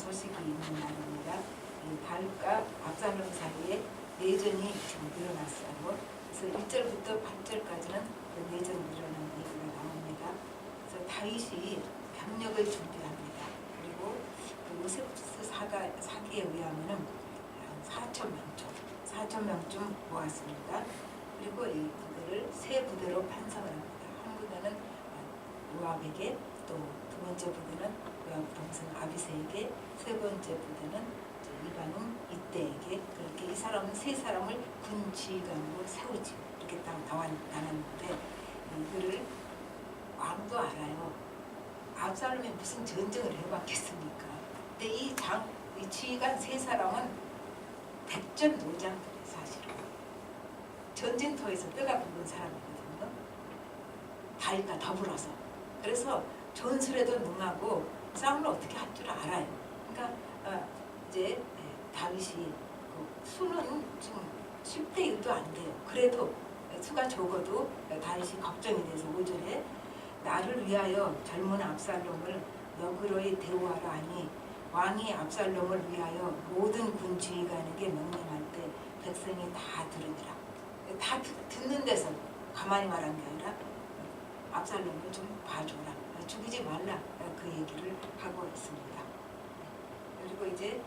소식이 있는 날입니다. 이 다윗과 압살롬 사이에 내전이 지금 일어났어요. 그래서 1절부터 8절까지는 그 내전이 일어난 얘기가 나옵니다. 그래서 다윗이 병력을 준비합니다. 그리고 그 요세푸스 사가, 사기에 의하면은 한 4천 명 쯤, 4천 명 쯤 모았습니다. 그리고 이 부대를 세 부대로 편성을 합니다. 한 부대는 요압에게 또 두 번째 부대는 요압 동생 아비세에게 세 번째 부대는 이방인 이때에게 그렇게 이 사람은 세 사람을 군 지휘관으로 세우지 이렇게 딱 나와 나눴는데 이거를 왕도 알아요. 압살롬이 무슨 전쟁을 해봤겠습니까? 근데 이 장, 이 지휘관 세 사람은 백전 노장들이 사실은 전쟁터에서 뼈가 굵은 사람이거든요. 다윗과 더불어서. 그래서 전술에도 능하고 싸움을 어떻게 할 줄 알아요. 그러니까 어, 이제 예, 다윗이 그 수는 지금 10대 1도 안 돼요. 그래도 수가 적어도 다윗이 걱정이 돼서 오전에 나를 위하여 젊은 압살롬을 역으로의 대우하라 하니 왕이 압살롬을 위하여 모든 군 지휘관에게 명령할 때 백성이 다 들으니라. 다 듣- 듣는 데서 가만히 말한 게 아니라 압살롬을 좀 봐줘라. 죽이지 말라. 그 얘기를 하고 있습니다. 그리고 이제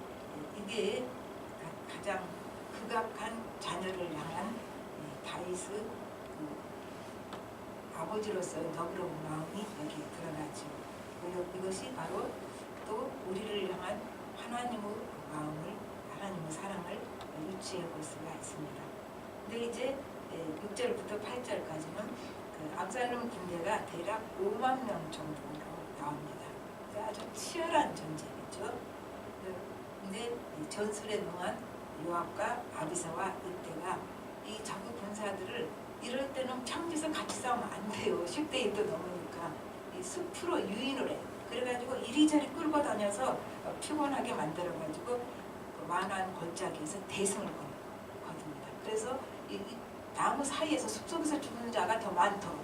이게 가- 가장 극악한 자녀를 향한 이 다윗의 그 아버지로서의 너그러운 마음이 여기에 드러나죠. 이것이 바로 또 우리를 향한 하나님의 마음을 하나님의 사랑을 유치해 볼 수가 있습니다. 근데 이제 6절부터 8절까지는 그 압살롬 군대가 대략 5만 명 정도로 나옵니다. 그러니까 아주 치열한 전쟁이죠. 그, 근데 이 전술에 능한 요압과 아비사와 이때가 이 적국 군사들을 이럴 때는 창지에서 같이 싸우면 안 돼요. 10대 1도 넘으니까 이 숲으로 유인을 해요. 그래가지고 이리저리 끌고 다녀서 어, 피곤하게 만들어가지고 그 만한 골짜기에서 대승을 거- 거둡니다. 그래서 이, 이 나무 사이에서 숲속에서 죽는 자가 더 많도록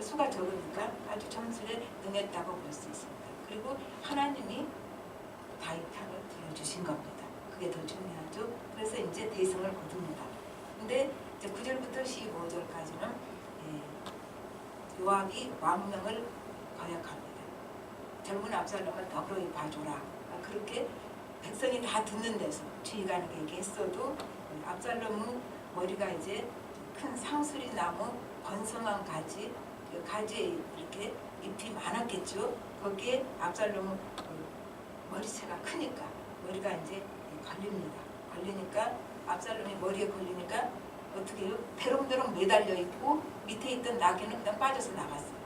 수가 적으니까 아주 전술에 능했다고 볼 수 있습니다. 그리고 하나님이 다윗 편을 들어주신 겁니다. 그게 더 중요하죠. 그래서 이제 대승을 거둡니다. 근데 이제 9절부터 15절까지는 예, 요압이 왕명을 거역합니다. 젊은 압살롬을 더불어 봐줘라. 아, 그렇게 백성이 다 듣는 데서 지휘관에게 얘기했어도 압살롬은 머리가 이제 큰 상수리 나무 번성한 가지 그 가지에 이렇게 잎이 많았겠죠. 거기에 압살롬은 그 머리채가 크니까 머리가 이제 걸립니다. 걸리니까 압살롬이 머리에 걸리니까 어떻게 해요? 대롱대롱 매달려 있고 밑에 있던 나귀는 그냥 빠져서 나갔어요.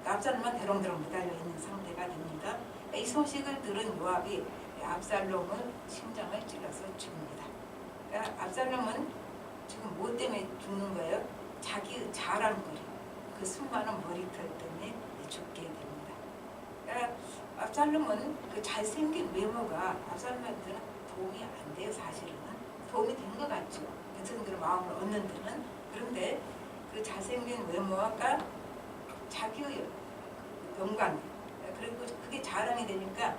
그러니까 압살롬만 대롱대롱 매달려 있는 상태가 됩니다. 이 소식을 들은 요압이 압살롬의 심장을 찔러서 죽습니다. 그러니까 압살롬은 지금 뭐 때문에 죽는 거예요? 자기 자랑거리, 그 수많은 머리털 때문에 죽게 됩니다. 그러니까 압살롬은 그 잘생긴 외모가 압살롬한테는 도움이 안 돼요, 사실은. 도움이 된 것 같죠. 백성들의 마음을 얻는 데는. 그런데 그 잘생긴 외모가 자기의 영광, 그리고 그게 자랑이 되니까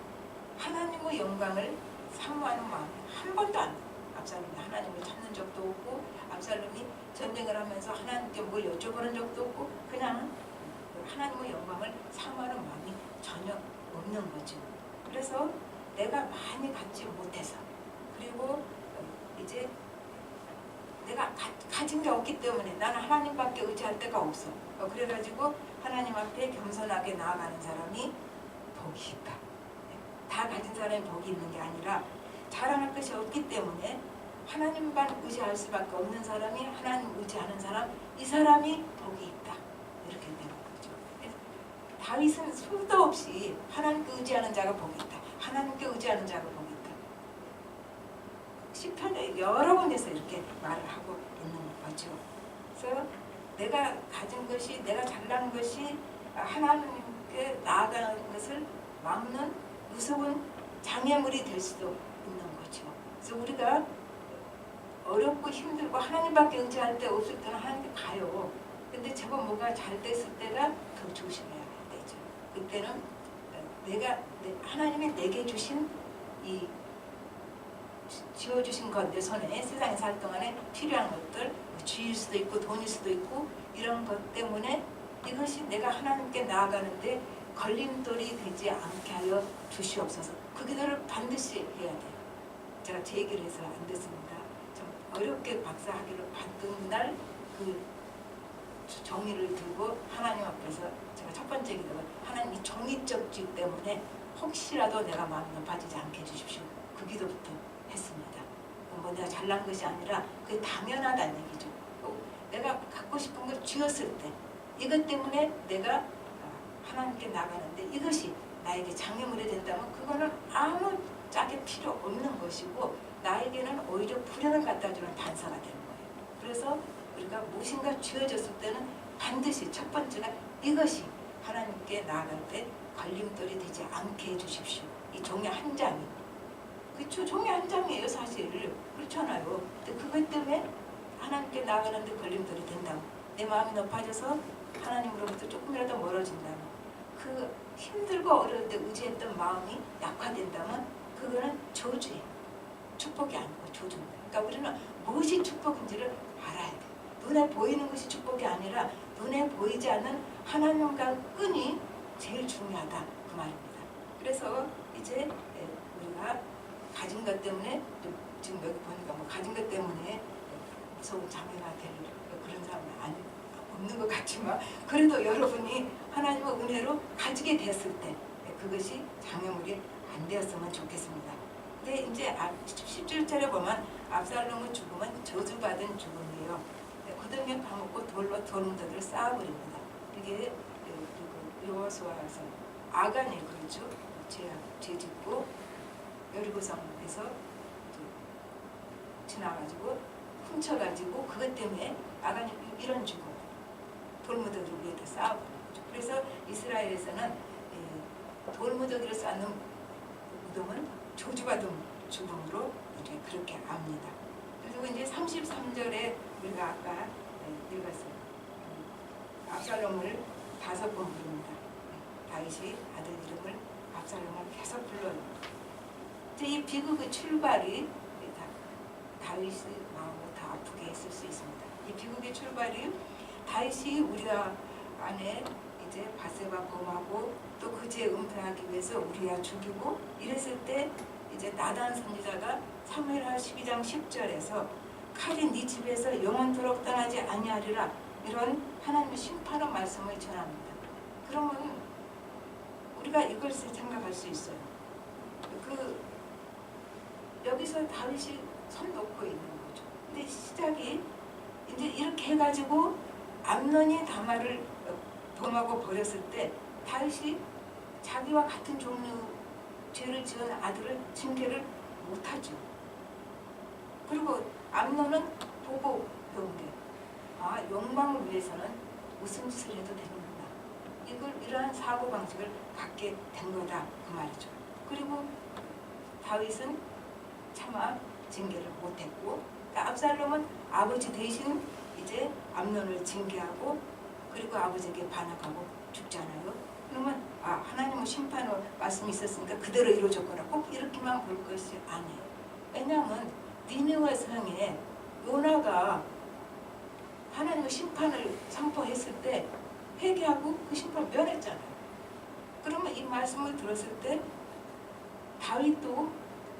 하나님의 영광을 사모하는 마음이 한 번도 안 돼요. 압살롬이 하나님을 찾는 적도 없고 압살롬이 전쟁을 하면서 하나님께 뭘 여쭤보는 적도 없고 그냥 하나님의 영광을 사모하는 마음이 전혀 없는 거죠. 그래서 내가 많이 갖지 못해서 그리고 이제 내가 가, 가진 게 없기 때문에 나는 하나님밖에 의지할 데가 없어. 어, 그래가지고 하나님 앞에 겸손하게 나아가는 사람이 복이 있다. 다 가진 사람이 복이 있는 게 아니라 자랑할 것이 없기 때문에 하나님만 의지할 수밖에 없는 사람이 하나님 의지하는 사람 이 사람이 복이 있다 이렇게 되는 거죠. 다윗은 수도 없이 하나님께 의지하는 자가 복이 있다. 하나님께 의지하는 자가 복이 있다. 시편에 여러 군데서 이렇게 말을 하고 있는 거죠. 그래서 내가 가진 것이 내가 잘난 것이 하나님께 나아가는 것을 막는 무서운 장애물이 될 수도. 그래서 우리가 어렵고 힘들고 하나님밖에 의지할 때 없을 때는 하나님께 가요. 근데 제법 뭐가 잘 됐을 때가 더 조심해야 되죠. 그때는 내가 내- 하나님이 내게 주신 이 지- 지어주신 것 내 손에 세상에 살 동안에 필요한 것들 뭐 쥐일 수도 있고 돈일 수도 있고 이런 것 때문에 이것이 내가 하나님께 나아가는데 걸림돌이 되지 않게 하여 주시옵소서. 그 기도를 반드시 해야 돼요. 제가 제 얘기를 해서 안 됐습니다. 좀 어렵게 박사 학위를 받던 날그 정의를 들고 하나님 앞에서 제가 첫 번째 기도가 하나님 이 종이적 지 때문에 혹시라도 내가 마음 높아지지 않게 해주십시오. 그 기도부터 했습니다. 뭐 내가 잘난 것이 아니라 그게 당연하다는 얘기죠. 또 내가 갖고 싶은 걸 쥐었을 때 이것 때문에 내가 아, 하나님께 나가는데 이것이 나에게 장애물이 된다면 그거는 아무 짝에 필요 없는 것이고 나에게는 오히려 불행을 갖다 주는 반사가 되는 거예요. 그래서 우리가 무엇인가 쥐어졌을 때는 반드시 첫 번째가 이것이 하나님께 나아갈 때 걸림돌이 되지 않게 해주십시오. 이 종이 한 장이. 그렇죠. 종이 한 장이에요 사실. 그렇잖아요. 근데 그것 때문에 하나님께 나아가는데 걸림돌이 된다고. 내 마음이 높아져서 하나님으로부터 조금이라도 멀어진다면 그 힘들고 어려울 때 의지했던 마음이 약화된다면 그거는 저주예요. 축복이 아니고 저주입니다. 그러니까 우리는 무엇이 축복인지를 알아야 돼. 눈에 보이는 것이 축복이 아니라 눈에 보이지 않는 하나님과 끈이 제일 중요하다 그 말입니다. 그래서 이제 예, 우리가 가진 것 때문에 지금 여기 보니까 뭐 가진 것 때문에 무서운 자매가 될 그런 사람은 아니 없는 것 같지만 그래도 여러분이 하나님의 은혜로 가지게 됐을 때 예, 그것이 장애물이 안 되었으면 좋겠습니다. 근데 이제 앞 17절에 보면 압살롬의 죽음은 저주받은 죽음이에요. 네, 그다음에 파먹고 돌로 돌무더기를 쌓아버립니다. 이게 요호수아서 아간이 그렇죠. 죄, 죄 짓고 여리고성에서 지나가지고 훔쳐가지고 그것 때문에 아간이 이런 죽음 돌무더기를 위에다 쌓아버린 거죠. 그래서 이스라엘에서는 이 돌무더기를 쌓는 무덤은 저주받은 죽음으로 이제 그렇게 압니다. 그리고 이제 33절에 우리가 아까 네, 읽었어요. 음, 압살롬을 다섯 번 부릅니다. 네, 다윗이 아들 이름을 압살롬을 계속 불러요. 이 비극의 출발이 다 다윗의 마음을 더 아프게 했을 수 있습니다. 이 비극의 출발이 다윗이 우리가 안에 이제 바세바 범하고 또 그제 은폐하기 위해서 우리야 죽이고 이랬을 때 이제 나단 선지자가 사무엘하 12장 10절에서 칼이 네 집에서 영원토록 떠나지 아니하리라 이런 하나님의 심판의 말씀을 전합니다. 그러면 우리가 이것을 생각할 수 있어요. 그 여기서 다윗이 손 놓고 있는 거죠. 근데 시작이 이제 이렇게 해가지고 암론이 다마를 범하고 버렸을 때 다윗이 자기와 같은 종류 죄를 지은 아들을 징계를 못하죠. 그리고 암론은 보고 배운 게, 아, 욕망을 위해서는 무슨 짓을 해도 되는구나. 이걸, 이러한 사고 방식을 갖게 된 거다. 그 말이죠. 그리고 다윗은 차마 징계를 못했고, 그러니까 압살롬은 아버지 대신 이제 암론을 징계하고, 그리고 아버지에게 반역하고 죽잖아요. 그러면 아 하나님의 심판의 말씀이 있었으니까 그대로 이루어졌거나 꼭 이렇게만 볼 것이 아니에요. 왜냐하면 니느웨 성에 요나가 하나님의 심판을 선포했을 때 회개하고 그 심판 면했잖아요. 그러면 이 말씀을 들었을 때 다윗도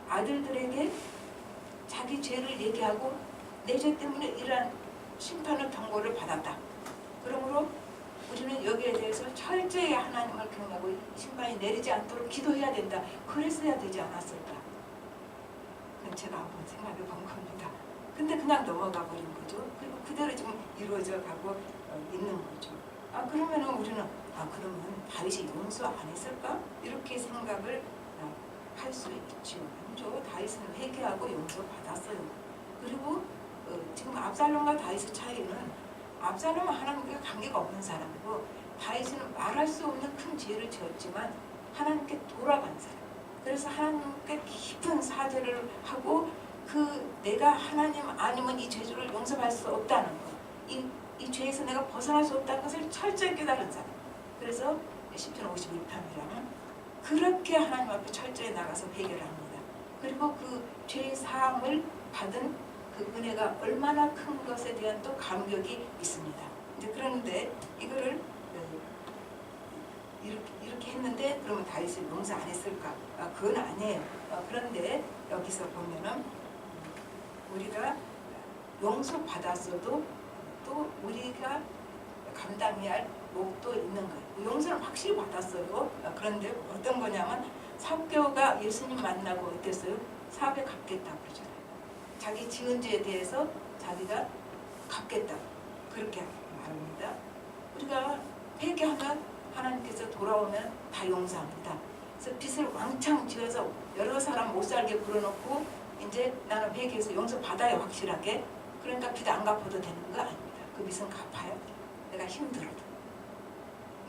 아들들에게 자기 죄를 얘기하고 내 죄 때문에 이러한 심판의 경고를 받았다. 그러므로 우리는 여기에 대해서 철저히 하나님을 경외하고 심판이 내리지 않도록 기도해야 된다. 그랬어야 되지 않았을까? 그건 제가 한번 생각해 본 겁니다. 근데 그냥 넘어가 버린 거죠. 그리고 그대로 지금 이루어져 가고 어, 있는 거죠. 아 그러면은 우리는 아 그러면 다윗이 용서 안 했을까? 이렇게 생각을 어, 할수 있죠. 아니죠. 다윗은 회개하고 용서 받았어요. 그리고 어, 지금 압살롬과 다윗의 차이는 압살롬은 하나님과 관계가 없는 사람이고 다윗은 말할 수 없는 큰 죄를 지었지만 하나님께 돌아간 사람. 그래서 하나님께 깊은 사죄를 하고 그 내가 하나님 아니면 이 죄를 용서할 수 없다는 것. 이, 이 죄에서 내가 벗어날 수 없다는 것을 철저히 깨달은 사람. 그래서 10편 51편이라면 그렇게 하나님 앞에 철저히 나가서 회개를 합니다. 그리고 그죄 사함을 받은 그 은혜가 얼마나 큰 것에 대한 또 감격이 있습니다. 이제 그런데 이거를 어, 이렇게, 이렇게 했는데 그러면 다윗을 용서 안 했을까? 아, 그건 아니에요. 어, 그런데 여기서 보면은 음, 우리가 용서 받았어도 또 우리가 감당해야 할 몫도 있는 거예요. 용서는 확실히 받았어요. 어, 그런데 어떤 거냐면 사개오가 예수님 만나고 어땠어요? 사배 갚겠다 그러잖아요. 자기 지은 죄에 대해서 자기가 갚겠다 그렇게 말합니다. 우리가 회개하면 하나님께서 돌아오면 다 용서합니다. 그래서 빚을 왕창 지어서 여러 사람 못 살게 불어넣고 이제 나는 회개해서 용서 받아요 확실하게. 그러니까 빚 안 갚아도 되는 거 아닙니다. 그 빚은 갚아요. 내가 힘들어도.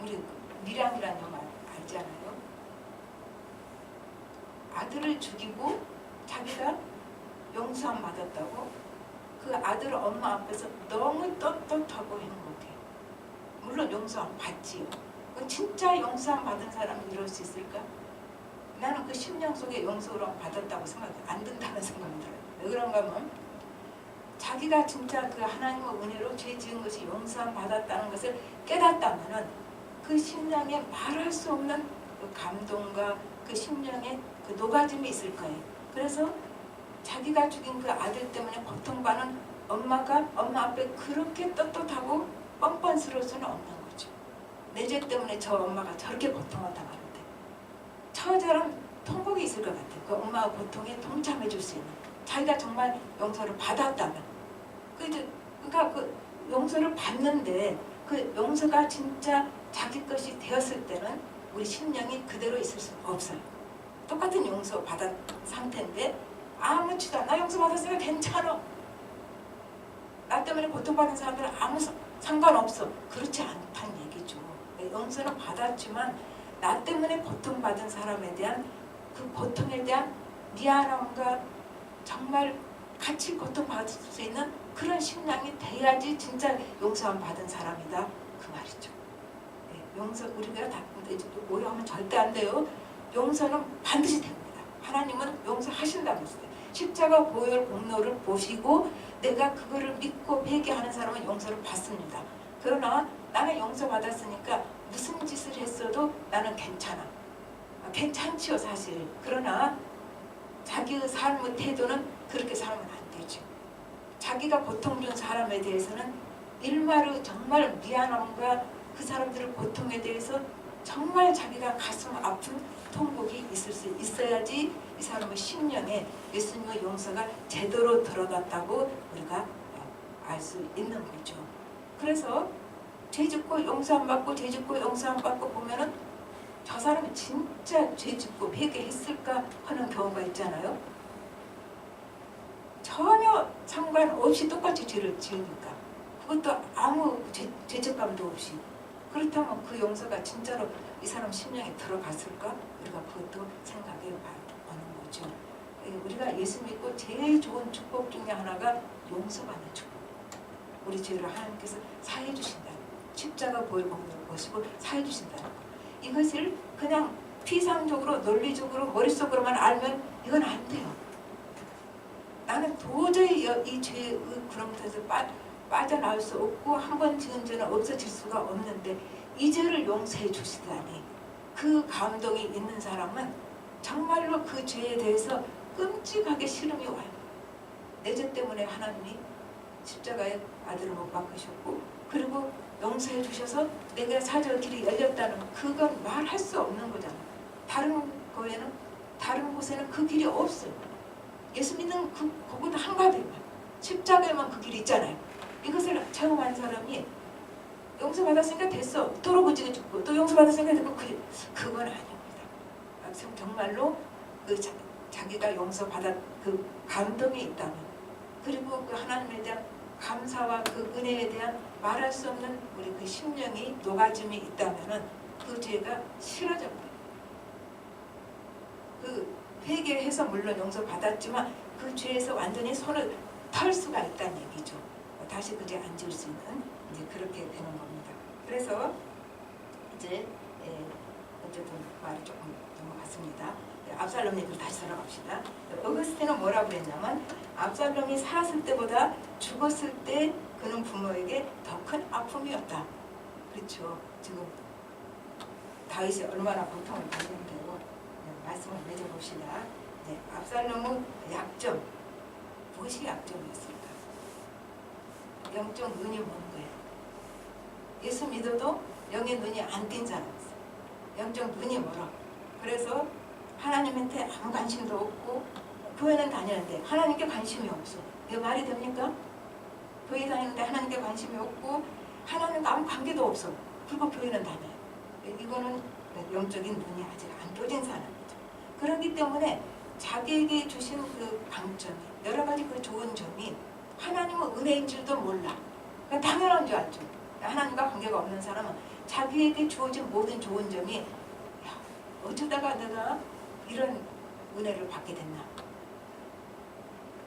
우리 그 미량이라는 영화 알잖아요. 아들을 죽이고 자기가 용서함 받았다고 그 아들 엄마 앞에서 너무 떳떳하고 행복해. 물론 용서함 받지요. 그 진짜 용서함 받은 사람이 이럴 수 있을까? 나는 그 심령 속에 용서를 받았다고 생각해 안 든다는 생각이 들어요. 왜 그런가 하면 자기가 진짜 그 하나님의 은혜로 죄 지은 것이 용서함 받았다는 것을 깨닫다면은 그 심령에 말할 수 없는 그 감동과 그 심령에 그 녹아짐이 있을 거예요. 그래서 자기가 죽인 그 아들 때문에 고통받는 엄마가 엄마 앞에 그렇게 떳떳하고 뻔뻔스러울 수는 없는 거죠. 내 죄 때문에 저 엄마가 저렇게 고통하다 말는데 처절한 통곡이 있을 것 같아요. 그 엄마의 고통에 동참해 줄 수 있는 자기가 정말 용서를 받았다면 그 그러니까 그 용서를 받는데 그 용서가 진짜 자기 것이 되었을 때는 우리 심령이 그대로 있을 수는 없어요. 똑같은 용서 받은 상태인데 아무렇지도 않아. 나 용서 받았으니까 괜찮아. 나 때문에 고통받는 사람들은 아무 사- 상관없어. 그렇지 않다는 얘기죠. 네, 용서는 받았지만 나 때문에 고통받은 사람에 대한 그 고통에 대한 미안함과 정말 같이 고통받을 수 있는 그런 심량이 돼야지 진짜 용서함 받은 사람이다. 그 말이죠. 네, 용서 우리가 다 이제 또 오해하면 절대 안 돼요. 용서는 반드시 됩니다. 하나님은 용서하신다면서요. 십자가 보혈 공로를 보시고 내가 그거를 믿고 회개하는 사람은 용서를 받습니다. 그러나 나는 용서 받았으니까 무슨 짓을 했어도 나는 괜찮아. 아, 괜찮지요 사실. 그러나 자기의 삶의 태도는 그렇게 살면 안 되죠. 자기가 고통 준 사람에 대해서는 일말의 정말 미안함과 그 사람들의 고통에 대해서 정말 자기가 가슴 아픈 통곡이 있을 수 있어야지 이 사람의 심령에 예수님의 용서가 제대로 들어갔다고 우리가 알 수 있는 거죠. 그래서 죄 짓고 용서 안 받고 죄 짓고 용서 안 받고 보면은 저 사람이 진짜 죄 짓고 회개했을까 하는 경우가 있잖아요. 전혀 상관없이 똑같이 죄를 지으니까 그것도 아무 죄, 죄책감도 없이 그렇다면 그 용서가 진짜로 이 사람 심령에 들어갔을까? 우리가 그것도 생각해 보는 거죠. 예, 우리가 예수 믿고 제일 좋은 축복 중에 하나가 용서받는 축복. 우리 죄를 하나님께서 사해 주신다. 십자가 보혈 공로를 보시고 사해 주신다는 거. 이것을 그냥 피상적으로 논리적으로 머릿속으로만 알면 이건 안 돼요. 나는 도저히 여- 이 죄의 구렁텅에서 빠, 빠져나올 수 없고 한 번 지은 죄는 없어질 수가 없는데 이 죄를 용서해 주시다니 그 감동이 있는 사람은 정말로 그 죄에 대해서 끔찍하게 싫음이 와요. 내 죄 때문에 하나님이 십자가에 아들을 못 박으셨고 그리고 용서해 주셔서 내가 사절 길이 열렸다는 그건 말할 수 없는 거잖아. 다른 거에는 다른 곳에는 그 길이 없어요. 예수 믿는 그 그곳 한가득만 십자가에만 그 길이 있잖아요. 이것을 체험한 사람이 용서 받았으니까 됐어. 도로부지게 죽고 또 용서 받았으니까 됐고 그 그건 아닙니다. 정말로 그 자, 자기가 용서 받았 그 감동이 있다면 그리고 그 하나님에 대한 감사와 그 은혜에 대한 말할 수 없는 우리 그 심령이 녹아짐이 있다면은 그 죄가 싫어져 버려요. 그 회개해서 물론 용서 받았지만 그 죄에서 완전히 손을 털 수가 있다는 얘기죠. 다시 안 지을 수 있는 이제 그렇게 되는 겁니다. 그래서 이제 에, 어쨌든 말이 조금 넘어갔습니다. 압살롬 얘기로 다시 돌아갑시다. 어거스틴은 뭐라고 그랬냐면 압살롬이 살았을 때보다 죽었을 때 그는 부모에게 더 큰 아픔이었다. 그렇죠. 지금 다윗이 얼마나 고통을. 네, 말씀을 맺어봅시다. 네, 압살롬의 약점 무엇이 약점이었을까? 영적 눈이 먼 거예요. 예수 믿어도 영의 눈이 안 띈 사람 있어요. 영적 눈이 멀어. 그래서 하나님한테 아무 관심도 없고 교회는 다니는데 하나님께 관심이 없어. 이거 말이 됩니까? 교회 다니는데 하나님께 관심이 없고 하나님과 아무 관계도 없어. 그리고 교회는 다녀요. 이거는 영적인 눈이 아직 안 떠진 사람이죠. 그렇기 때문에 자기에게 주신 그 강점이 여러 가지 그 좋은 점이 하나님의 은혜인 줄도 몰라. 그냥 당연한 줄 알죠. 하나님과 관계가 없는 사람은 자기에게 주어진 모든 좋은 점이 야, 어쩌다가 내가 이런 은혜를 받게 됐나.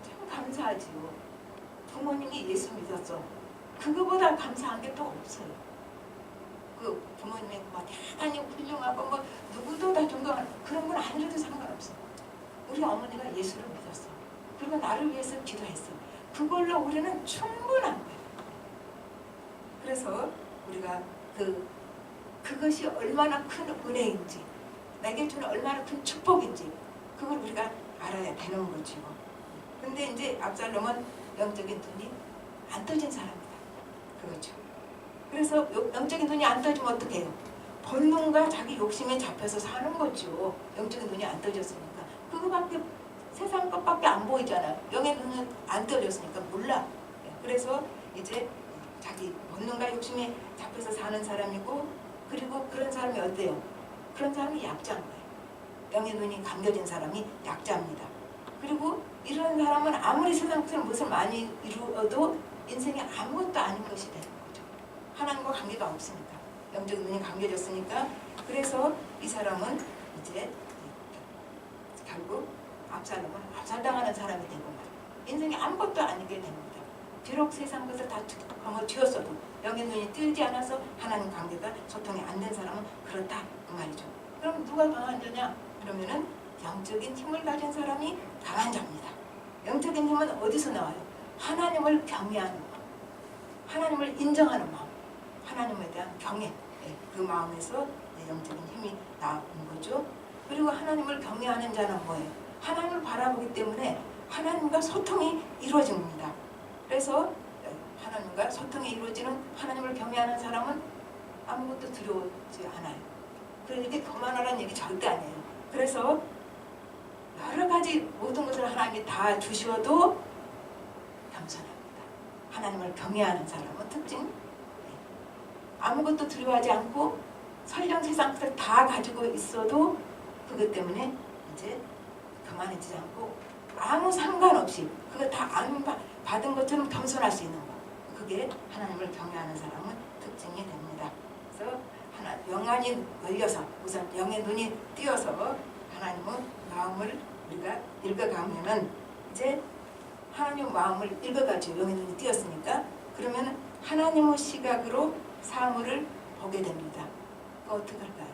참 감사하지요. 부모님이 예수 믿었어. 그거보다 감사한 게 또 없어요. 그 부모님이 막 대단히 훌륭하고 뭐 누구도 다 존경하는 그런 건 아니라도 상관없어. 우리 어머니가 예수를 믿었어. 그리고 나를 위해서 기도했어. 그걸로 우리는 충분한 거예요. 그래서 우리가 그 그것이 얼마나 큰 은혜인지 내게 주는 얼마나 큰 축복인지 그걸 우리가 알아야 되는 거죠. 근데 이제 압살롬은 영적인 눈이 안 떠진 사람이다. 그거죠. 그래서 요- 영적인 눈이 안 떠지면 어떻게 해요? 본능과 자기 욕심에 잡혀서 사는 거죠. 영적인 눈이 안 떠졌으니까. 그거밖에 세상 것밖에 안 보이잖아요. 영의 눈은 안 떠졌으니까 몰라. 그래서 이제 자기 본능과 욕심에 잡혀서 사는 사람이고 그리고 그런 사람이 어때요? 그런 사람이 약자인 거예요. 영의 눈이 감겨진 사람이 약자입니다. 그리고 이런 사람은 아무리 세상에서 무엇을 많이 이루어도 인생에 아무것도 아닌 것이 되는 거죠. 하나님과 관계가 없으니까. 영적 눈이 감겨졌으니까. 그래서 이 사람은 이제 결국 압살롬은 압살당하는 사람이 되고. 인생에 아무것도 아니게 됩니다. 비록 세상 것을 다 거머쥐었어도 영의 눈이 뜨지 않아서 하나님 관계가 소통이 안 된 사람은 그렇다 그 말이죠. 그럼 누가 강한 자냐? 그러면은 영적인 힘을 가진 사람이 강한 자입니다. 영적인 힘은 어디서 나와요? 하나님을 경외하는 마음, 하나님을 인정하는 마음, 하나님에 대한 경외, 예, 그 마음에서 예, 영적인 힘이 나온 거죠. 그리고 하나님을 경외하는 자는 뭐예요? 하나님을 바라보기 때문에 하나님과 소통이 이루어집니다. 그래서 예, 하나님과 소통이 이루어지는 하나님을 경외하는 사람은 아무것도 두려워지 않아요. 그러니까 교만하라는 얘기 절대 아니에요. 그래서 여러 가지 모든 것을 하나님이 다 주셔도 겸손합니다. 하나님을 경외하는 사람은 특징 네. 아무것도 두려워하지 않고 설령 세상 것을 다 가지고 있어도 그것 때문에 이제 교만해지지 않고 아무 상관없이 그거 다 안 받은 것처럼 겸손할 수 있는 거 그게 하나님을 경외하는 사람은 특징이 됩니다. 그래서 하나 영안이 열려서 우선 영의 눈이 띄어서 하나님의 마음을 우리가 읽어가면은 이제 하나님 마음을 읽어가지고 영의 눈이 띄었으니까 그러면 하나님의 시각으로 사물을 보게 됩니다. 그 어떻게 할까요?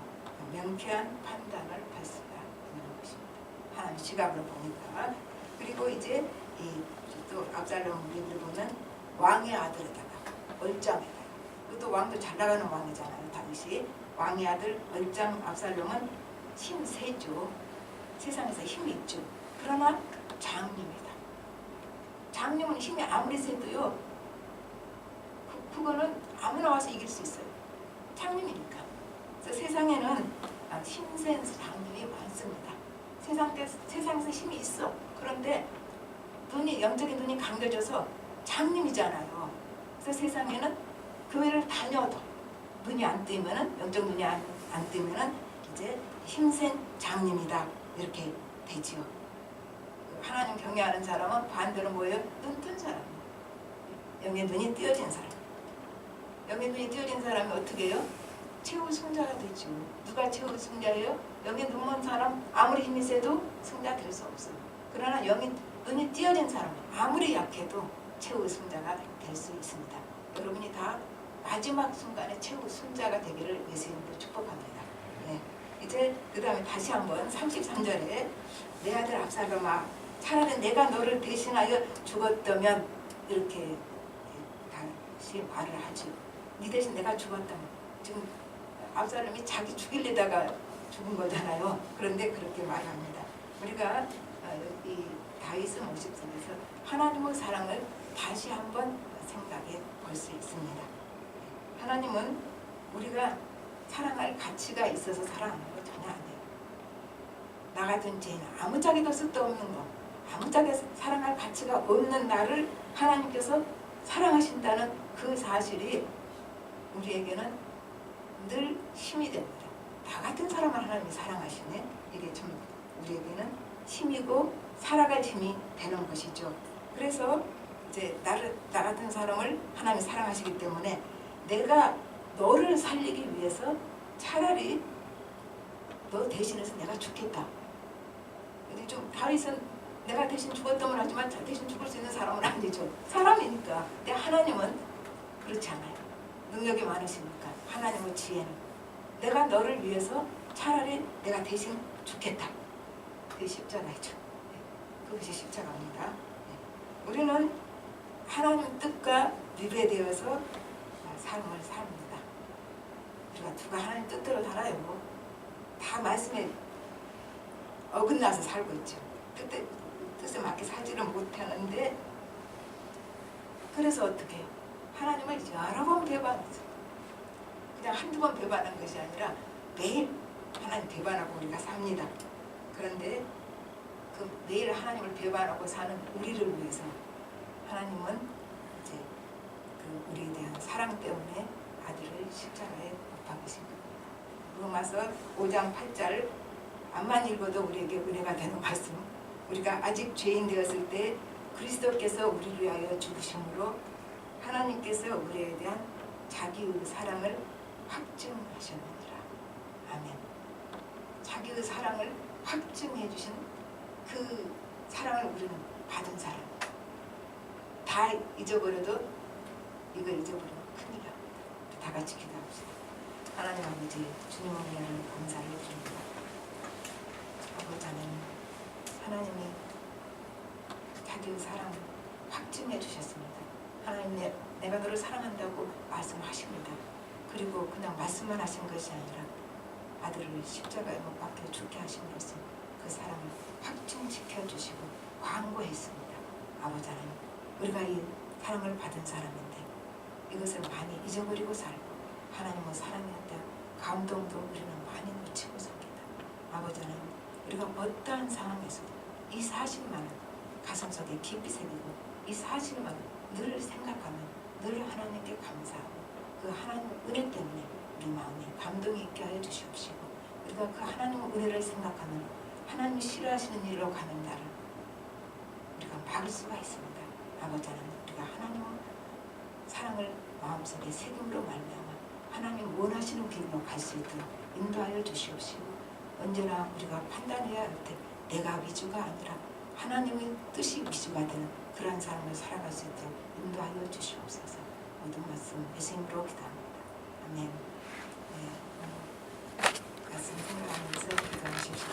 명쾌한 판단을 있는 하나님 시각으로 보니까 그리고 이제 이또 압살롬 얘기를 보면 왕의 아들에다가 얼짱에다가 그것도 왕도 잘 나가는 왕이잖아요. 다윗이 왕의 아들 얼짱 압살롬은 힘 세죠. 세상에서 힘이 있죠. 그러나 장님이다. 장님은 힘이 아무리 세도요. 그, 그거는 아무나 와서 이길 수 있어요. 장님이니까. 그래서 세상에는 아, 힘센 장님이 많습니다. 세상 때, 세상에서 힘이 있어. 그런데 눈이 영적인 눈이 감겨져서 장님이잖아요. 그래서 세상에는 교회를 다녀도 눈이 안 뜨면은 영적 눈이 안, 안 뜨면은 이제 힘센 장님이다 이렇게 되지요. 하나님 경외하는 사람은 반대로 뭐예요? 눈 뜬 사람. 영의 눈이 띄어진 사람. 영의 눈이 띄어진 사람이 어떻게 해요? 최후 승자가 되죠. 누가 최후 승자예요? 영의 눈먼 사람 아무리 힘이 세도 승자 될 수 없어요. 그러나 영의 눈이 띄어진 사람 아무리 약해도 최후 승자가 될 수 있습니다. 여러분이 다 마지막 순간에 최후 승자가 되기를 예수님으로 축복합니다. 네. 이제 그 다음에 다시 한번 33절에 내 아들 압살롬아 차라리 내가 너를 대신하여 죽었다면 이렇게 다시 말을 하죠. 네 대신 내가 죽었다면 지금 압살롬이 자기 죽이려다가 죽은 거잖아요. 그런데 그렇게 말합니다. 우리가 어, 이 다윗의 모습 속에서 하나님의 사랑을 다시 한번 생각해 볼 수 있습니다. 하나님은 우리가 사랑할 가치가 있어서 사랑하는 거 전혀 아니에요. 나 같은 죄인 아무짝에도 쓸데없는 거 아무짝에 사랑할 가치가 없는 나를 하나님께서 사랑하신다는 그 사실이 우리에게는 늘 힘이 됩니다. 나 같은 사람을 하나님이 사랑하시네. 이게 좀 우리에게는 힘이고 살아갈 힘이 되는 것이죠. 그래서 이제 나를 나 같은 사람을 하나님이 사랑하시기 때문에 내가 너를 살리기 위해서 차라리 너 대신해서 내가 죽겠다. 근데 좀 다윗은 내가 대신 죽었다면 하지만 자 대신 죽을 수 있는 사람은 아니죠. 사람이니까. 근데 하나님은 그렇지 않아요. 능력이 많으시니까 하나님의 지혜는 내가 너를 위해서 차라리 내가 대신 죽겠다. 그게 십자가죠. 네, 그것이 십자가입니다. 네. 우리는 하나님 뜻과 유배되어서 삶을 삽니다. 우리가 누가 하나님 뜻대로 살아요. 다 말씀에 어긋나서 살고 있죠. 뜻에, 뜻에 맞게 살지를 못하는데 그래서 어떻게? 하나님을 여러 번 배반했어요. 그냥 한두 번 배반한 것이 아니라 매일 하나님 배반하고 우리가 삽니다. 그런데 그 매일 하나님을 배반하고 사는 우리를 위해서 하나님은 이제 그 우리에 대한 사랑 때문에 아들을 십자가에 못 박으신 겁니다. 로마서 5장 8절 암만 읽어도 우리에게 은혜가 되는 말씀. 우리가 아직 죄인 되었을 때 그리스도께서 우리를 위하여 죽으심으로 하나님께서 우리에 대한 자기의 사랑을 확증하셨느니라. 아멘. 자기의 사랑을 확증해 주신 그 사랑을 우리는 받은 사람. 다 잊어버려도 이거 잊어버리면 큰일 납니다. 다 같이 기도합시다. 하나님 아버지 주님을 위하여 감사를 드립니다. 아버지 하나님 하나님이 자기의 사랑 확증해 주셨습니다. 하나님 내, 내가 너를 사랑한다고 말씀하십니다. 그리고 그냥 말씀만 하신 것이 아니라 아들을 십자가에 못 박혀 죽게 하심으로써 그 사랑을 확증시켜 주시고 광고했습니다. 아버지 하나님 우리가 이 사랑을 받은 사람인데 이것을 많이 잊어버리고 살고 하나님의 사랑이었다 감동도 우리는 많이 놓치고 삽니다. 아버지 하나님 우리가 어떠한 상황에서도 이 사실만은 가슴속에 깊이 새기고 이 사실만 늘 생각하면 늘 하나님께 감사하고 그 하나님 은혜 때문에 우리 마음에 감동이 있게 하여 주시옵시고 우리가 그 하나님의 은혜를 생각하면 하나님이 싫어하시는 일로 가는 날을 우리가 막을 수가 있습니다. 아버지 하나님 우리가 하나님의 사랑을 마음속에 새김으로 말미암아 하나님 원하시는 길로 갈 수 있도록 인도하여 주시옵시고 언제나 우리가 판단해야 할 때 내가 위주가 아니라 하나님의 뜻이 위주가 되는 그러한 삶을 살아갈 수 있도록 인도하여 주시옵소서 모든 말씀 예수님으로 기도합니다. 아멘 네, 오늘 말씀 생각하면서 기도하십시오.